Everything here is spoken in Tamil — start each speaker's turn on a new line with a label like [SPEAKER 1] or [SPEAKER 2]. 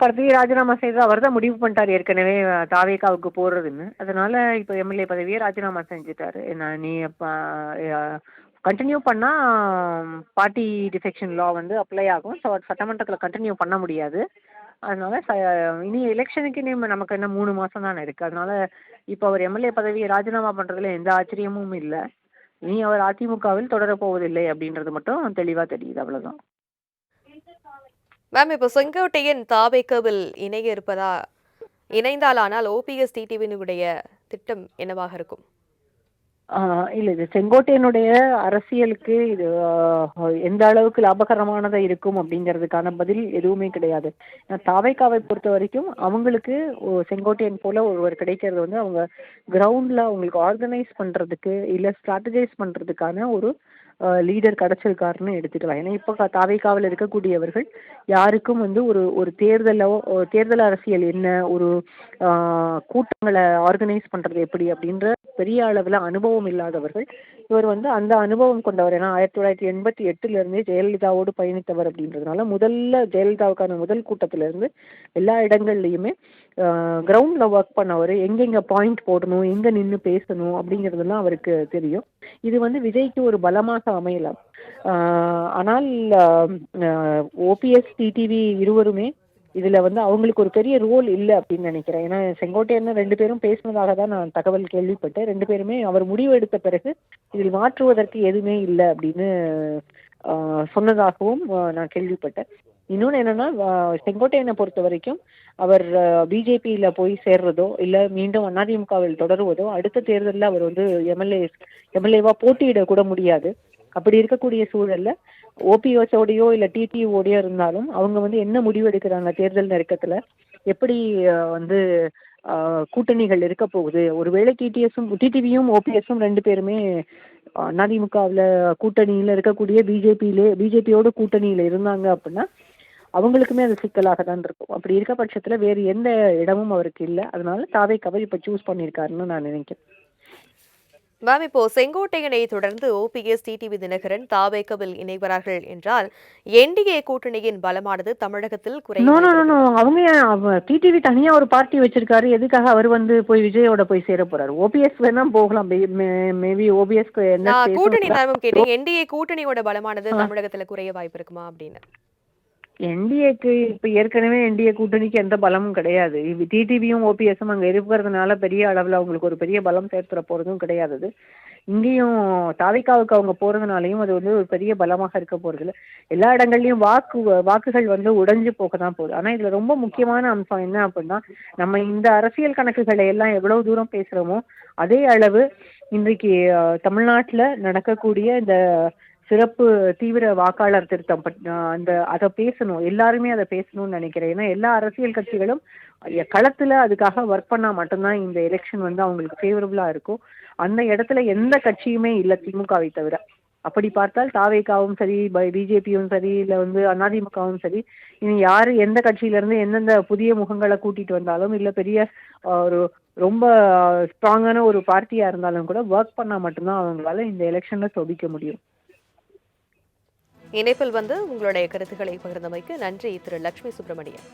[SPEAKER 1] பதவி ராஜினாமா செய்து அவர் தான் முடிவு பண்ணிட்டார் ஏற்கனவே தாவேக்காவுக்கு போடுறதுன்னு அதனால இப்போ எம்எல்ஏ பதவியை ராஜினாமா செஞ்சுட்டாரு. நான் நீ கண்டினியூ பண்ணால் பார்ட்டி டிஃபெக்ஷன் லா வந்து அப்ளை ஆகும். ஸோ சட்டமன்றத்தில் கண்டினியூ பண்ண முடியாது. அதனால ச இனி எலெக்ஷனுக்கு இனி நமக்கு என்ன மூணு மாதம் தானே இருக்குது அதனால இப்போ அவர் எம்எல்ஏ பதவியை ராஜினாமா பண்ணுறதுல எந்த ஆச்சரியமும் இல்லை. இனி அவர் அதிமுகவில் தொடரப் போவதில்லை அப்படின்றது மட்டும் தெளிவாக தெரியுது அவ்வளோதான்
[SPEAKER 2] மேம் இப்போ செங்கோட்டையன் தாவேக்கவில் இணைய இருப்பதா? இணைந்தால் ஆனால் ஓபிஎஸ் டிடிவினுடைய திட்டம் என்னவாக இருக்கும்?
[SPEAKER 1] இல்லை இது செங்கோட்டையனுடைய அரசியலுக்கு இது எந்த அளவுக்கு லாபகரமானதா இருக்கும் அப்படிங்கிறதுக்கான பதில் எதுவுமே கிடையாது. தாவைக்காவை பொறுத்த வரைக்கும் அவங்களுக்கு செங்கோட்டையன் போல ஒருவர் கிடைக்கிறது வந்து அவங்க கிரவுண்டில் அவங்களுக்கு ஆர்கனைஸ் பண்ணுறதுக்கு இல்லை ஸ்ட்ராட்டஜைஸ் பண்ணுறதுக்கான ஒரு லீடர் கிடைச்சிருக்காருன்னு எடுத்துக்கலாம். ஏன்னா இப்போ தாவைக்காவில் இருக்கக்கூடியவர்கள் யாருக்கும் வந்து ஒரு ஒரு தேர்தலோ தேர்தல் அரசியல் என்ன ஒரு கூட்டங்களை ஆர்கனைஸ் பண்ணுறது எப்படி அப்படின்ற பெரிய அளவில் அனுபவம் இல்லாதவர்கள் இவர் வந்து அந்த அனுபவம் கொண்டவர். ஏன்னா ஆயிரத்தி தொள்ளாயிரத்தி எண்பத்தி எட்டுலேருந்தே ஜெயலலிதாவோடு பயணித்தவர் அப்படின்றதுனால முதல்ல ஜெயலலிதாவுக்கான முதல் கூட்டத்திலேருந்து எல்லா இடங்கள்லையுமே கிரவுண்டில் ஒர்க் பண்ணவர் எங்கெங்கே பாயிண்ட் போடணும் எங்கே நின்று பேசணும் அப்படிங்கிறதெல்லாம் அவருக்கு தெரியும். இது வந்து விஜய்க்கு ஒரு பலமாக அமையலாம். ஆனால் ஓபிஎஸ் டிடிவி இருவருமே இதுல வந்து அவங்களுக்கு ஒரு பெரிய ரோல் இல்லை அப்படின்னு நினைக்கிறேன். ஏன்னா செங்கோட்டையன் ரெண்டு பேரும் பேசினதாக தான் நான் தகவல் கேள்விப்பட்டேன். ரெண்டு பேருமே அவர் முடிவு எடுத்த பிறகு இதில் மாற்றுவதற்கு எதுவுமே இல்லை அப்படின்னு சொன்னதாகவும் நான் கேள்விப்பட்டேன். இன்னொன்று என்னன்னா செங்கோட்டையனை பொறுத்த வரைக்கும் அவர் பிஜேபியில் போய் சேர்றதோ இல்லை மீண்டும் அதிமுகவில் தொடருவதோ அடுத்த தேர்தலில் அவர் வந்து எம்எல்ஏ எம்எல்ஏவா போட்டியிட கூட முடியாது. அப்படி இருக்கக்கூடிய சூழல்ல ஓபிஎஸோடையோ இல்லை டிடிஓடையோ இருந்தாலும் அவங்க வந்து என்ன முடிவு எடுக்கிறாங்க தேர்தல் நெருக்கத்துல? எப்படி வந்து கூட்டணிகள் இருக்க போகுது? ஒருவேளை டிடிஎஸும் டிடிவியும் ஓபிஎஸும் ரெண்டு பேருமே அதிமுகவில் கூட்டணியில் இருக்கக்கூடிய பிஜேபியிலே பிஜேபியோட கூட்டணியில் இருந்தாங்க அப்படின்னா அவங்களுக்குமே அது சிக்கலாக தான் இருக்கும். அப்படி இருக்க பட்சத்தில் வேறு எந்த இடமும் அவருக்கு இல்லை. அதனால தாவே கவர் இப்போ சூஸ் பண்ணியிருக்காருன்னு நான் நினைக்கிறேன்.
[SPEAKER 2] மேம் இப்போ செங்கோட்டையனை தொடர்ந்து ஓபிஎஸ் டிடிவி தினகரன் தாவேக்கவில் இணைகிறார்கள் என்றால் என்டிஏ கூட்டணியின் பலமானது தமிழகத்தில் குறை
[SPEAKER 1] நோ நோ நோ நோ அவங்க டிடிவி தனியா ஒரு பார்ட்டி வச்சிருக்காரு. எதுக்காக அவர் வந்து போய் விஜயோட போய் சேர போறாரு? ஓபிஎஸ் வேணா போகலாம். மேபி space
[SPEAKER 2] கூட்டணி? தான் கேட்டேன். என்டிஏ கூட்டணியோட பலமானது தமிழகத்துல குறைய வாய்ப்பு இருக்குமா அப்படின்னு.
[SPEAKER 1] என்டிஏக்கு இப்போ ஏற்கனவே என்டிஏ கூட்டணிக்கு எந்த பலமும் கிடையாது. இது டிடிவியும் ஓபிஎஸும் அங்கே இருக்கிறதுனால பெரிய அளவில் அவங்களுக்கு ஒரு பெரிய பலம் சேர்த்துற போகிறதும் கிடையாது அது. இங்கேயும் தாவிக்காவுக்கு அவங்க போகிறதுனாலையும் அது வந்து ஒரு பெரிய பலமாக இருக்க போகிறதில்ல எல்லா இடங்கள்லையும் வாக்கு வாக்குகள் வந்து உடைஞ்சு போக தான் போகுது. ஆனால் இதில் ரொம்ப முக்கியமான அம்சம் என்ன அப்படின்னா நம்ம இந்த அரசியல் கணக்குகளை எல்லாம் எவ்வளோ தூரம் பேசுகிறோமோ அதே அளவு இன்றைக்கு தமிழ்நாட்டில் நடக்கக்கூடிய இந்த சிறப்பு தீவிர வாக்காளர் திருத்தம் அந்த அதை பேசணும். எல்லாருமே அதை பேசணும்னு நினைக்கிறேன். ஏன்னா எல்லா அரசியல் கட்சிகளும் களத்துல அதுக்காக ஒர்க் பண்ணா மட்டும்தான் இந்த எலெக்ஷன் வந்து அவங்களுக்கு ஃபேவரபுளா இருக்கும். அந்த இடத்துல எந்த கட்சியுமே இல்லை திமுகவை தவிர. அப்படி பார்த்தால் தாவேகாவும் சரி பிஜேபியும் சரி இல்லை வந்து அதிமுகவும் சரி இனி யார் எந்த கட்சியில இருந்து எந்தெந்த புதிய முகங்களை கூட்டிட்டு வந்தாலும் இல்லை பெரிய ஒரு ரொம்ப ஸ்ட்ராங்கான ஒரு பார்ட்டியா இருந்தாலும் கூட ஒர்க் பண்ணா மட்டும்தான் அவங்களால இந்த எலெக்ஷன்ல சொபிக்க முடியும்.
[SPEAKER 2] இணைப்பில் வந்து உங்களுடைய கருத்துக்களை பகிர்ந்தமைக்கு நன்றி திரு. லட்சுமி சுப்பிரமணியன்.